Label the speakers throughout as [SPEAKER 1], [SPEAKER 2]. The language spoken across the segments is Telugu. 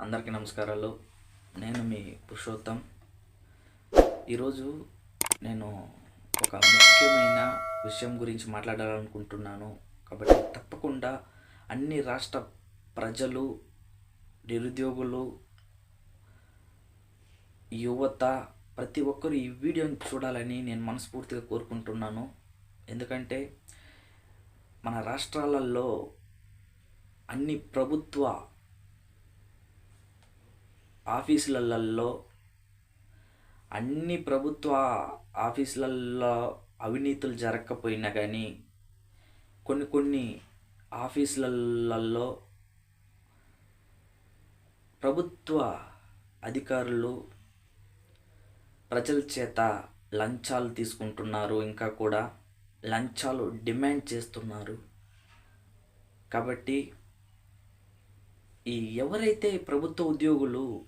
[SPEAKER 1] అందరికీ నమస్కారాలు. నేను మీ పురుషోత్తం. ఈరోజు నేను ఒక ముఖ్యమైన విషయం గురించి మాట్లాడాలనుకుంటున్నాను. కాబట్టి తప్పకుండా అన్ని రాష్ట్ర ప్రజలు నిరుద్యోగులు యువత ప్రతి ఒక్కరు ఈ వీడియోని చూడాలని నేను మనస్ఫూర్తిగా కోరుకుంటున్నాను. ఎందుకంటే మన రాష్ట్రాలలో అన్ని ప్రభుత్వ ఆఫీసులలో అన్ని ప్రభుత్వ ఆఫీసులలో అవినీతులు జరగకపోయినా కానీ కొన్ని కొన్ని ఆఫీసులలో ప్రభుత్వ అధికారులు ప్రజల చేత లంచాలు తీసుకుంటున్నారు. ఇంకా కూడా లంచాలు డిమాండ్ చేస్తున్నారు. కాబట్టి ఈ ఎవరైతే ప్రభుత్వ ఉద్యోగులు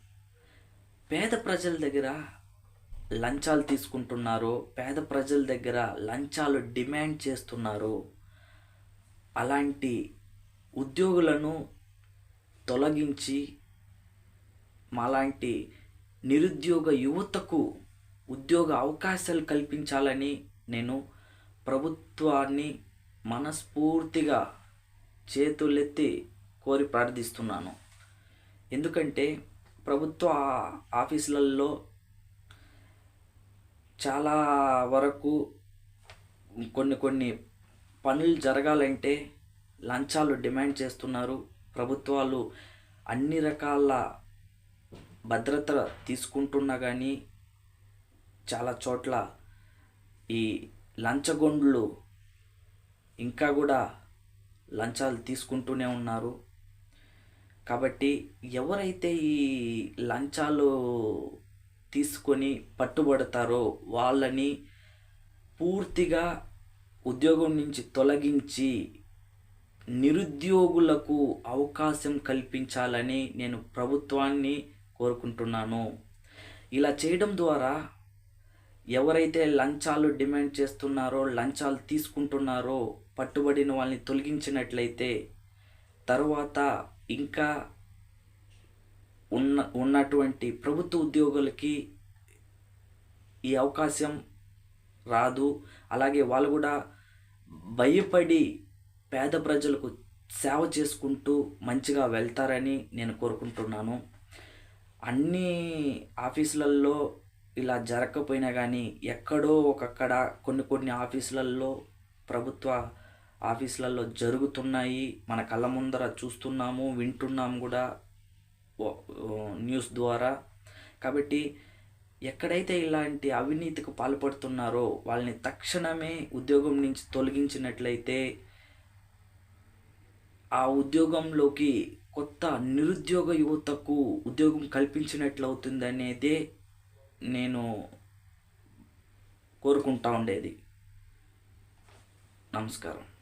[SPEAKER 1] పేద ప్రజల దగ్గర లంచాలు తీసుకుంటున్నారో పేద ప్రజల దగ్గర లంచాలు డిమాండ్ చేస్తున్నారో అలాంటి ఉద్యోగులను తొలగించి మాలాంటి నిరుద్యోగ యువతకు ఉద్యోగ అవకాశాలు కల్పించాలని నేను ప్రభుత్వాన్ని మనస్ఫూర్తిగా చేతులెత్తి కోరి ప్రార్థిస్తున్నాను. ఎందుకంటే ప్రభుత్వ ఆఫీసులలో చాలా వరకు కొన్ని కొన్ని పనులు జరగాలంటే లంచాలు డిమాండ్ చేస్తున్నారు. ప్రభుత్వాలు అన్ని రకాల భద్రత తీసుకుంటున్నా కానీ చాలా చోట్ల ఈ లంచగొండ్లు ఇంకా కూడా లంచాలు తీసుకుంటూనే ఉన్నారు. కాబట్టి ఎవరైతే ఈ లంచాలు తీసుకొని పట్టుబడతారో వాళ్ళని పూర్తిగా ఉద్యోగం నుంచి తొలగించి నిరుద్యోగులకు అవకాశం కల్పించాలని నేను ప్రభుత్వాన్ని కోరుకుంటున్నాను. ఇలా చేయడం ద్వారా ఎవరైతే లంచాలు డిమాండ్ చేస్తున్నారో లంచాలు తీసుకుంటున్నారో పట్టుబడిన వాళ్ళని తొలగించినట్లయితే తర్వాత ఇంకా ఉన్న ఉన్నటువంటి ప్రభుత్వ ఉద్యోగులకి ఈ అవకాశం రాదు. అలాగే వాళ్ళు కూడా భయపడి పేద ప్రజలకు సేవ చేసుకుంటూ మంచిగా వెళ్తారని నేను కోరుకుంటున్నాను. అన్ని ఆఫీసులలో ఇలా జరగకపోయినా కానీ ఎక్కడో ఒకక్కడ కొన్ని కొన్ని ఆఫీసులలో ప్రభుత్వ ఆఫీసులలో జరుగుతున్నాయి మన కళ్ళ ముందర చూస్తున్నాము వింటున్నాము కూడా న్యూస్ ద్వారా. కాబట్టి ఎక్కడైతే ఇలాంటి అవినీతికి పాల్పడుతున్నారో వాళ్ళని తక్షణమే ఉద్యోగం నుంచి తొలగించినట్లయితే ఆ ఉద్యోగంలోకి కొత్త నిరుద్యోగ యువతకు ఉద్యోగం కల్పించినట్లు అవుతుందనేదే నేను కోరుకుంటా ఉండేది. నమస్కారం.